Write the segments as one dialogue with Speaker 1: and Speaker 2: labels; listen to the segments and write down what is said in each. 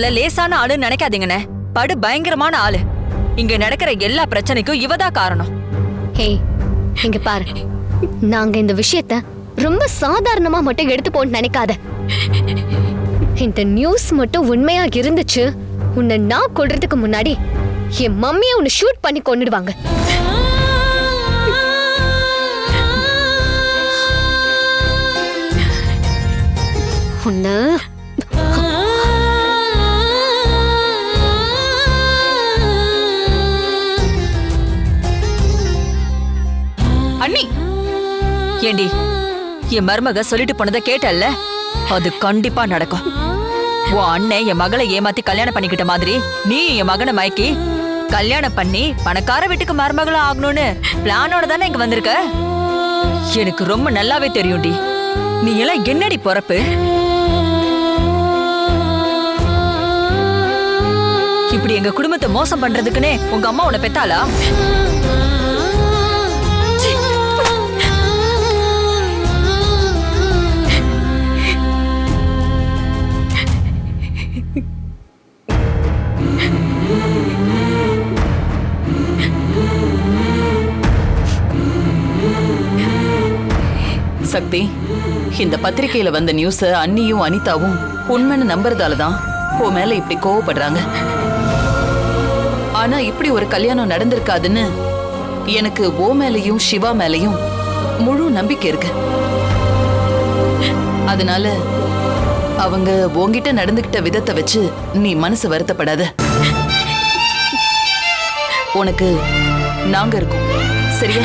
Speaker 1: அவள லேசான ஆளுன்னு நினைக்காதீங்கண்ணே. படு பயங்கரமான ஆளு. இங்க நடக்கிற எல்லா பிரச்சனைக்கும் இவதான் காரணம்.
Speaker 2: ஹே இங்க பாரு. நாங்க இந்த விஷயத்த ரொம்ப சாதாரணமா மட்டும் எடுத்து போன்னு நினைக்காத. இந்த நியூஸ் மட்டும் உண்மையா இருந்துச்சு உன்னை நான் கொள்றதுக்கு முன்னாடி என் மம்மியை உன்னை ஷூட் பண்ணி கொண்டுடுவாங்க உன்னை
Speaker 1: அண்ணி! ஏண்டி என் மருமக சொல்லிட்டு போனதை கேட்டல்ல? அது கண்டிப்பா நடக்கும். உன் அண்ணன் என் மகளை ஏமாத்தி கல்யாணம் பண்ணிக்கிட்ட மாதிரி நீ என் மகனை மயக்கி கல்யாணம் பண்ணி பணக்கார வீட்டுக்கு மருமகளும் ஆகணும்னு பிளானோட தானே இங்க வந்திருக்க? எனக்கு ரொம்ப நல்லாவே தெரியும்டி. நீ எல்லாம் என்னடி பொறப்பு? இப்படி எங்க குடும்பத்தை மோசம் பண்றதுக்குன்னே உங்க அம்மா உன்னை பெத்தாளா?
Speaker 3: சக்தி. இந்த பத்திரிகையில வந்த நியூஸ அண்ணியும் அனிதாவும் உண்மைன்னு நம்புறதால தான் உன் மேல இப்படி கோவப்படுறாங்க. ஆனா இப்படி ஒரு கல்யாணம் நடந்திருக்காதுன்னு எனக்கு ஓ மேலையும் சிவா மேலையும் முழு நம்பிக்கை இருக்கு. அதனால அவங்க உங்ககிட்ட நடந்துகிட்ட விதத்தை வச்சு நீ மனசு வருத்தப்படாத. உனக்கு நாங்க இருக்கோம். சரியா?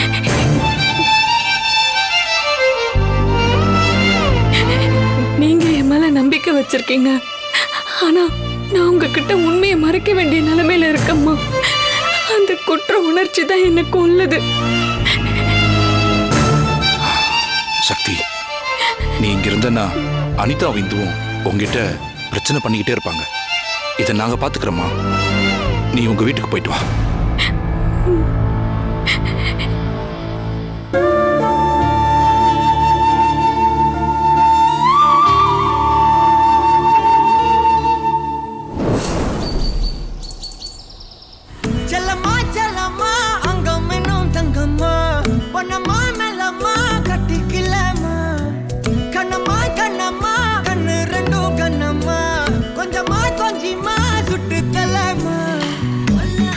Speaker 4: நம்பிக்கை வச்சிருக்கீங்க. ஆனா நான் உங்ககிட்ட உண்மையை மறைக்க வேண்டிய நிலைமையில இருக்கம்மா. அந்த குற்ற உணர்ச்சி தான் எனக்கு உள்ளது.
Speaker 5: சக்தி நீ இங்க இருந்தனா அனிதா விந்துவும் உங்ககிட்ட பிரச்சனை பண்ணிக்கிட்டே இருப்பாங்க. இதை நாங்க பாத்துக்கிறோமா நீ உங்க வீட்டுக்கு போயிட்டு வா.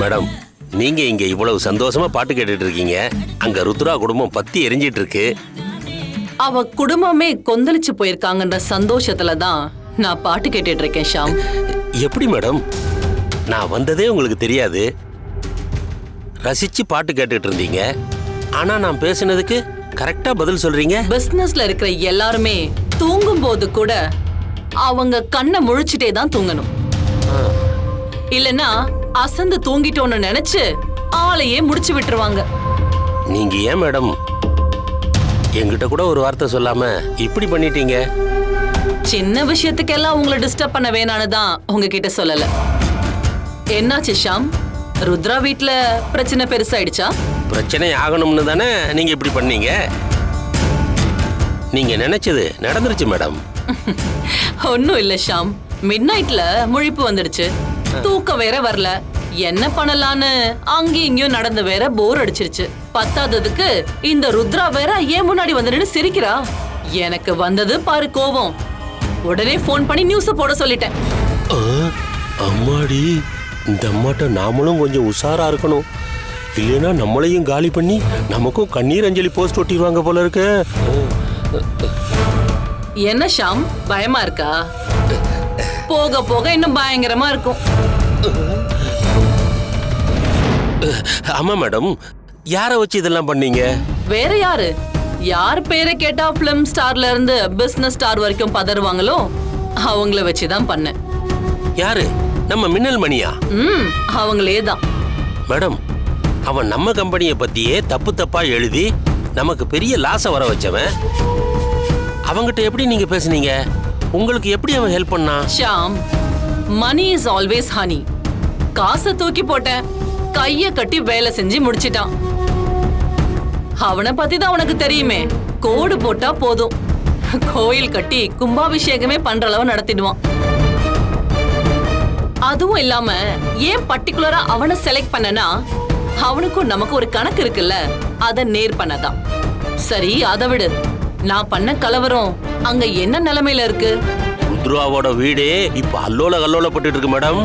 Speaker 6: மேடம் நீங்க இங்க இவ்வளவு சந்தோஷமா பாட்டு கேட்டுட்டு இருக்கீங்க. அங்க ருத்ரா குடும்பம் பத்தி எரிஞ்சிட்டு இருக்கு.
Speaker 3: அவ குடும்பமே கொந்தளிச்சு போயிருக்காங்கன்ற சந்தோஷத்துல தான் நான் பாட்டு கேட்டுட்டு இருக்கேன் ஷாம்.
Speaker 6: எப்படி மேடம்? நான் வந்ததே உங்களுக்கு தெரியாது. ரசிச்சு பாட்டு கேட்டுட்டு இருந்தீங்க. ஆனா நான் பேசுனதுக்கு கரெக்டா பதில் சொல்றீங்க?
Speaker 3: பிசினஸ்ல இருக்கிற எல்லாருமே தூங்கும் போது கூட அவங்க கண்ணை முழிச்சிட்டே தான் தூங்கணும். இல்லனா அசந்து தூங்கிட்டோன்னு நினைச்சு ஆளையே முடிச்சு விட்டுருவாங்க.
Speaker 6: நீங்க ஏன் மேடம்? என்கிட்ட கூட ஒரு வார்த்தை சொல்லாம இப்படி பண்ணிட்டீங்க?
Speaker 3: சின்ன விஷயத்துக்கெல்லாம் உங்களை டிஸ்டர்ப் பண்ண வேணான்னு தான் உங்ககிட்ட சொல்லல. என்னாச்சு ஷாம்? ருத்ரா வீட்ல பிரச்சனை பெருசாயிடுச்சா?
Speaker 6: பிரச்சனை ஆகணும்னு தானே நீங்க இப்படி பண்ணீங்க? நீங்க நினைச்சது நடந்துருச்சு மேடம்.
Speaker 3: ஒன்னும் இல்ல ஷாம். மிட் நைட்ல முழிப்பு வந்துடுச்சு. தூக்கம் வேற வரல. என்ன பண்ணலான்னு? அங்கேயும் இங்கேயும் நடந்து வேற போர் அடிச்சிருச்சு. பத்தாததுக்கு இந்த ருத்ரா வேற ஏன் முன்னாடி வந்து சிரிக்கிறா? எனக்கு வந்தது பாரு கோவம். உடனே ஃபோன் பண்ணி நியூஸ போட சொல்லிட்டேன்.
Speaker 6: அம்மாடி இந்த அம்மாட்ட நாமளும் கொஞ்சம் உஷாரா இருக்கணும். இல்லைன்னா நம்மளையும் காலி பண்ணி நமக்கும் கண்ணீர் அஞ்சலி போஸ்ட் ஒட்டிடுவாங்க போல இருக்கு.
Speaker 3: என்ன ஷாம்? பயமா இருக்கா? போக போக இன்னும் பயங்கரமா இருக்கும்.
Speaker 6: ஆமா மேடம். யாரை வச்சு இதெல்லாம் பண்ணீங்க?
Speaker 3: வேற யாரு? யார் பேரை கேட்டா பிலிம் ஸ்டார்ல இருந்து பிசினஸ் ஸ்டார் வரைக்கும் பதறுவாங்களோ அவங்கள வச்சுதான் பண்ணேன்.
Speaker 6: யாரு? நம்ம மின்னல் மணியா?
Speaker 3: ம் அவங்களே தான்
Speaker 6: மேடம் அவன் நம்ம கம்பெனியை பத்தியே தப்பு தப்பா எழுதி நமக்கு பெரிய லாஸை வர வச்சவன். அவங்கிட்ட எப்படி நீங்க பேசுனீங்க? உங்களுக்கு எப்படி அவன் ஹெல்ப் பண்ணான்?
Speaker 3: ஷாம் மணி இஸ் ஆல்வேஸ் ஹனி காசை தூக்கி போட்டேன். கைய கட்டி வேலை செஞ்சு முடிச்சிட்டான். அவனை பத்தி தான் உனக்கு தெரியுமே. கோடு போட்டா போதும். கோயில் கட்டி கும்பாபிஷேகமே பண்ற அளவு நடத்திடுவான்.
Speaker 7: அதுவும் இல்லாம ஏன் பர்டிகுலரா அவனை செலக்ட் பண்ணனா அவனுக்கும் நமக்கு ஒரு கணக்கு இருக்குல்ல? அத நேர் பண்ணதான். சரி அதை விடு. நான் பண்ண கலவரம் அங்க என்ன நிலைமையில இருக்கு?
Speaker 6: ருத்ராவோட வீடே இப்ப அல்லோல கல்லோலப்பட்டு இருக்கு மேடம்.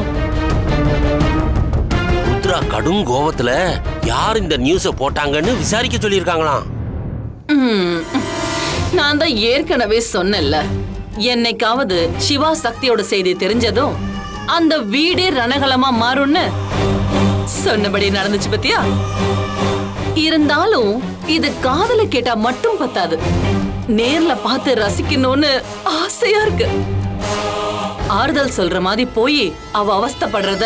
Speaker 6: ருத்ரா கடும் கோபத்துல யார் இந்த நியூஸ போட்டாங்கன்னு விசாரிக்க சொல்லியிருக்காங்களாம்.
Speaker 7: ம், நான் தான் ஏற்கனவே சொன்னேன்ல. என்னைக்காவது சிவா சக்தியோட செய்தி தெரிஞ்சதும் அந்த வீடே ரணகலமா மாறும்னு சொன்னபடி நடந்துச்சு பத்தியா? இருந்தாலும் இது காதல கேட்டா மட்டும் பத்தாது. நேர்ல பார்த்து ரசிக்கணும்னு ஆசையா இருக்கு. ஆறுதல் சொல்ற மாதிரி போய் அவ அவஸ்தைப்படுறத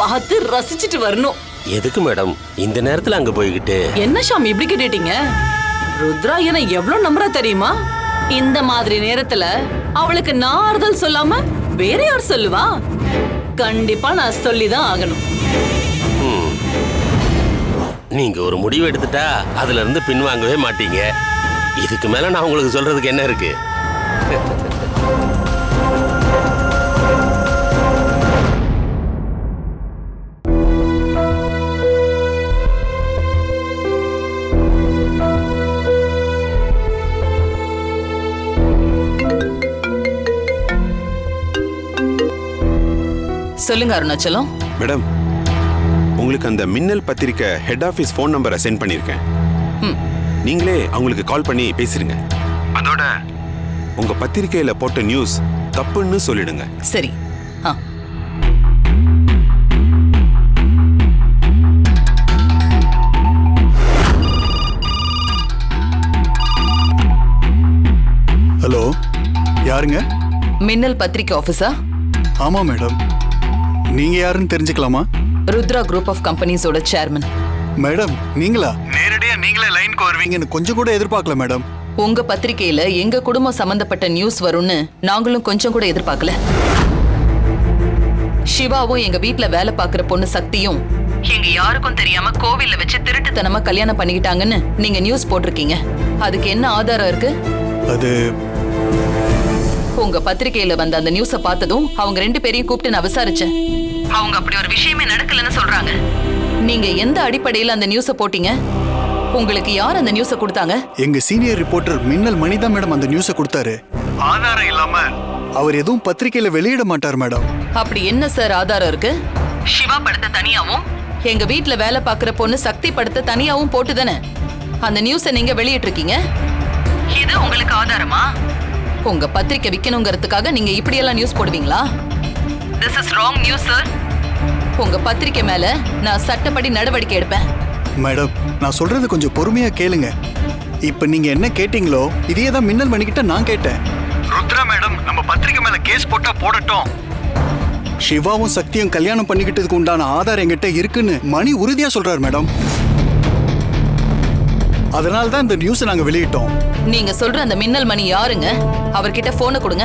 Speaker 7: பார்த்து ரசிச்சிட்டு வரணும்.
Speaker 6: எதுக்கு மேடம்? இந்த நேரத்துல அங்க போய்கிட்டு.
Speaker 7: என்ன ஷாம் இப்படி கேட்டுட்டீங்க? ருத்ரா என்ன எவ்வளவு நம்புறா தெரியுமா? இந்த மாதிரி நேரத்துல அவளுக்கு நான் ஆறுதல் சொல்லாம வேற யார் சொல்லுவா? கண்டிப்பா நான் சொல்லிதான் ஆகணும்.
Speaker 6: நீங்க ஒரு முடிவு எடுத்துட்டா அதுல இருந்து பின்வாங்கவே மாட்டீங்க. இதுக்கு மேல நான் உங்களுக்கு சொல்றதுக்கு என்ன இருக்கு?
Speaker 7: சொல்லுங்க அருணாச்சலம்.
Speaker 8: மேடம் உங்களுக்கு அந்த மின்னல் பத்திரிக்கை ஹெட் ஆஃபீஸ் ஃபோன் நம்பரை சென்ட் பண்ணியிருக்கேன்.
Speaker 7: ம்.
Speaker 8: நீங்களே அவங்களுக்கு கால் பண்ணி பேசிருங்க. அதோட உங்க பத்திரிக்கையில போட்ட நியூஸ் தப்புன்னு சொல்லிடுங்க.
Speaker 7: சரி. ஆ.
Speaker 9: ஹலோ யாருங்க?
Speaker 7: மின்னல் பத்திரிகை ஆபீஸா
Speaker 9: ஆமா மேடம். நீங்க யாருன்னு தெரிஞ்சுக்கலாமா?
Speaker 7: ருத்ரா குரூப் ஆஃப் கம்பெனிஸோட சேர்மன்
Speaker 9: மேடம் நீங்களா? நேரடியா நீங்களே லைனுக்கு வருவீங்கன்னு கொஞ்சம் கூட எதிர்பார்க்கல மேடம்.
Speaker 7: உங்க பத்திரிக்கையில எங்க குடும்பம் சம்பந்தப்பட்ட நியூஸ் வரும்னு நாங்களும் கொஞ்சம் கூட எதிர்பார்க்கல. சிவாவும் எங்க வீட்ல வேலை பார்க்குற பொண்ணு சக்தியும் எங்க யாருக்கும் தெரியாம கோவில்ல வச்சு திருட்டுத்தனமா கல்யாணம் பண்ணிக்கிட்டாங்கன்னு நீங்க நியூஸ் போட்டிருக்கீங்க. அதுக்கு என்ன ஆதாரம் இருக்கு?
Speaker 9: அது
Speaker 7: உங்க பத்திரிக்கையில வந்த அந்த நியூஸ பார்த்ததும் அவங்க ரெண்டு பேரையும் கூப்பிட்டு நான் விசாரிச்சேன். அவங்க அப்படி ஒரு விஷயமே நடக்கலன்னு சொல்றாங்க. நீங்க எந்த அடிப்படையில அந்த நியூஸ போட்டீங்க? உங்களுக்கு யார் அந்த நியூஸ கொடுத்தாங்க?
Speaker 9: எங்க சீனியர் ரிப்போர்ட்டர் மின்னல் மணி தான் மேடம் அந்த நியூஸை கொடுத்தாரு. ஆதாரம் இல்லாம. அவர் எதுவும் பத்திரிக்கையில வெளியிட மாட்டார் மேடம்
Speaker 7: அப்படி என்ன சார் ஆதாரம் இருக்கு? சிவா படத்தை தனியாவும் எங்க வீட்ல வேலை பார்க்குற பொண்ணு சக்தி படத்தை தனியாவும் போட்டுதானே? அந்த நியூஸை நீங்க வெளியிட்டிருக்கீங்க? இது உங்களுக்கு ஆதாரமா? உங்க பத்திரிக்கை விக்கணுங்கிறதுக்காக நீங்க இப்படியெல்லாம் நியூஸ் போடுவீங்களா? This is wrong news sir உங்க பத்திரிக்கை மேல நான் சட்டப்படி நடவடிக்கை எடுப்பேன்.
Speaker 9: மேடம் நான் சொல்றது கொஞ்சம் பொறுமையா கேளுங்க. இப்ப நீங்க என்ன கேட்டீங்களோ இதையே தான் மின்னல் மணிக்கிட்ட நான் கேட்டேன். ருத்ரா மேடம் நம்ம பத்திரிக்கை மேல கேஸ் போட்டா போடட்டும். சிவாவும் சக்தியும் கல்யாணம் பண்ணிக்கிட்டதுக்கு உண்டான ஆதாரம் என்கிட்ட இருக்குன்னு மணி உறுதியா சொல்றாரு மேடம். அதனால தான் இந்த நியூஸை நாங்க வெளியிட்டோம்.
Speaker 7: நீங்க சொல்ற அந்த மின்னல் மணி யாருங்க? அவர்கிட்ட போனை கொடுங்க.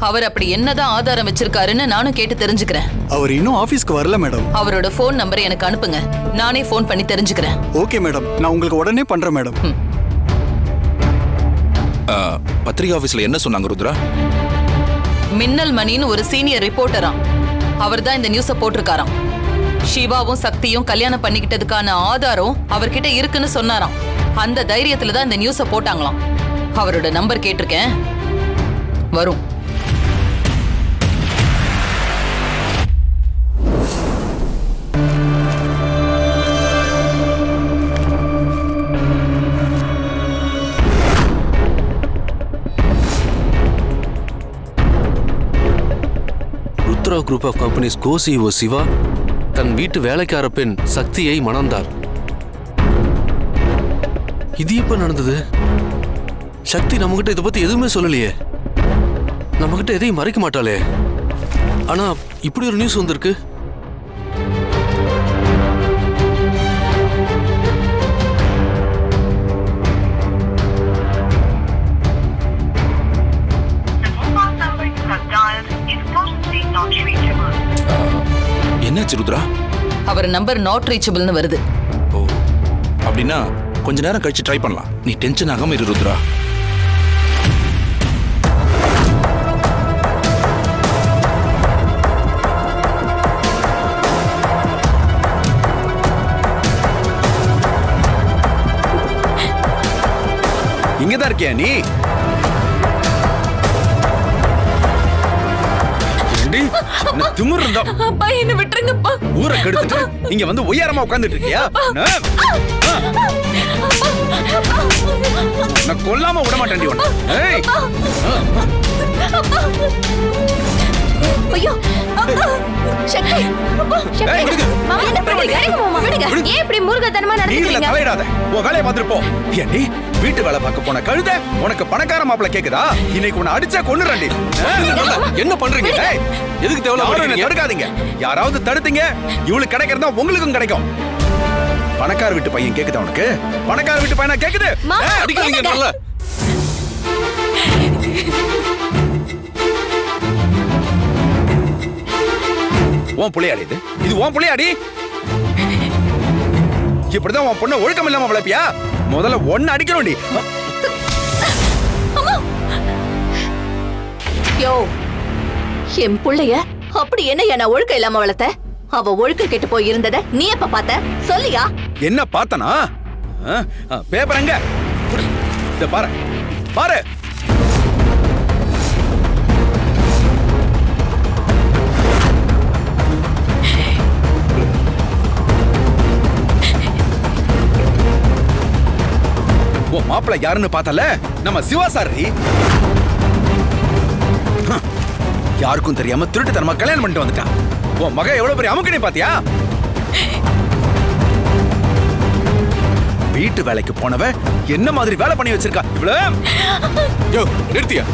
Speaker 7: அவர் அப்படி என்னதான் ஆதாரம் வச்சிருக்காருன்னு நானும் கேட்டு தெரிஞ்சுக்கிறேன்.
Speaker 9: அவர் இன்னும் ஆபீஸ்க்கு வரல மேடம்
Speaker 7: அவரோட ஃபோன் நம்பரை எனக்கு அனுப்புங்க. நானே ஃபோன் பண்ணி தெரிஞ்சுக்கிறேன்.
Speaker 9: ஓகே மேடம் நான் உங்களுக்கு உடனே பண்றேன் மேடம்
Speaker 10: ஆ, பத்திரிகை ஆஃபீஸில் என்ன சொன்னாங்க ருத்ரா?
Speaker 7: மின்னல் மணின்னு ஒரு சீனியர் ரிப்போர்ட்டராம் அவர் தான் இந்த நியூஸை போட்டிருக்காராம். சிவாவும் சக்தியும் கல்யாணம் பண்ணிக்கிட்டதுக்கான ஆதாரம் அவர்கிட்ட இருக்குன்னு சொன்னாராம். அந்த தைரியத்துல தான் இந்த நியூஸை போட்டாங்களாம். அவரோட நம்பர் கேட்டிருக்கேன். வரும்.
Speaker 11: Rudra group of companies co CEO Shiva தன் வீட்டு வேலைக்கார பெண் சக்தியை மணந்தார். இது எப்ப நடந்தது? சக்தி நம்மகிட்ட இதை பத்தி எதுவுமே சொல்லலையே. நம்மகிட்ட எதையும் மறைக்க மாட்டாளே. ஆனா இப்படி ஒரு நியூஸ் வந்திருக்கு.
Speaker 10: என்னாச்சு ருத்ரா
Speaker 7: அவர் நம்பர் நாட் ரீச்சபிள்னு வருது.
Speaker 10: ஓ அப்படின்னா கொஞ்ச நேரம் கழிச்சு ட்ரை பண்ணலாம். நீ டென்ஷன் ஆகாம இரு ருத்ரா.
Speaker 12: இங்கதான் இருக்கியா நீ? ஏண்டி, என்ன திமிரு இருந்தா
Speaker 4: அப்பா என்ன விட்டுருங்கப்பா.
Speaker 12: ஊரை கெடுத்துட்டு இங்க வந்து ஒய்யாரமா உட்கார்ந்துட்டு இருக்கியா? நான் கொல்லாம விட மாட்டேன்டி உன்னை. ஏய்.
Speaker 2: ஐயோ! சக்தி சக்தி. மாமா என்ன பண்றீங்க விடுங்க. மாமா விடுங்க. ஏன் இப்படி மூர்க்கத்தனமா
Speaker 12: நீ இதுல
Speaker 2: நடந்துக்கிறீங்க
Speaker 12: தலையிடாத. உன் வேலையை பார்த்துட்டு போ. ஏண்டி வீட்டு வேலை பார்க்க போன கழுத உனக்கு பணக்கார மாப்பிள கேக்குதா? இன்னைக்கு உன்னை அடிச்சா கொன்னுறேன்டி
Speaker 11: என்ன பண்றீங்க?
Speaker 12: ஏய்,
Speaker 11: எதுக்கு
Speaker 12: யாரும் என்னை தடுக்காதீங்க. யாராவது தடுத்தீங்க இவளுக்கு கிடைக்கிறதா உங்களுக்கும் கிடைக்கும். பணக்கார வீட்டு பையன் கேக்குதா உனக்கு? பணக்கார வீட்டு பையனா கேக்குது?
Speaker 11: அடிக்காதீங்க? நல்லா.
Speaker 12: உன் புள்ளையாடி இது? இது உன் புள்ளையாடி? இப்படிதான் உன் பொண்ணை ஒழுக்கம் இல்லாம வளர்ப்பியா? முதல்ல ஒன்னு அடிக்கணும்டி.
Speaker 1: யோ என் புள்ளைய அப்படி என்ன என்ன ஒழுக்கம் இல்லாம வளர்த்த? அவ ஒழுக்கம் கெட்டு போய் இருந்தத நீ எப்ப பார்த்த? சொல்லியா?
Speaker 12: என்ன பார்த்தனா? பேப்பர் எங்க. இத பாரு. பாரு. மாப்பிள்ள யாருன்னு பார்த்தல? நம்ம சிவா சாரி. யாருக்கும் தெரியாம திருட்டுத்தனமா கல்யாணம் பண்ணிட்டு வந்துட்டான். உன் மக எவ்வளவு பெரிய அமுக்கணி பாத்தியா வீட்டு வேலைக்கு போனவ என்ன மாதிரி வேலை பண்ணி வச்சிருக்கா? இவ்வளவு?
Speaker 11: நிறுத்தியா?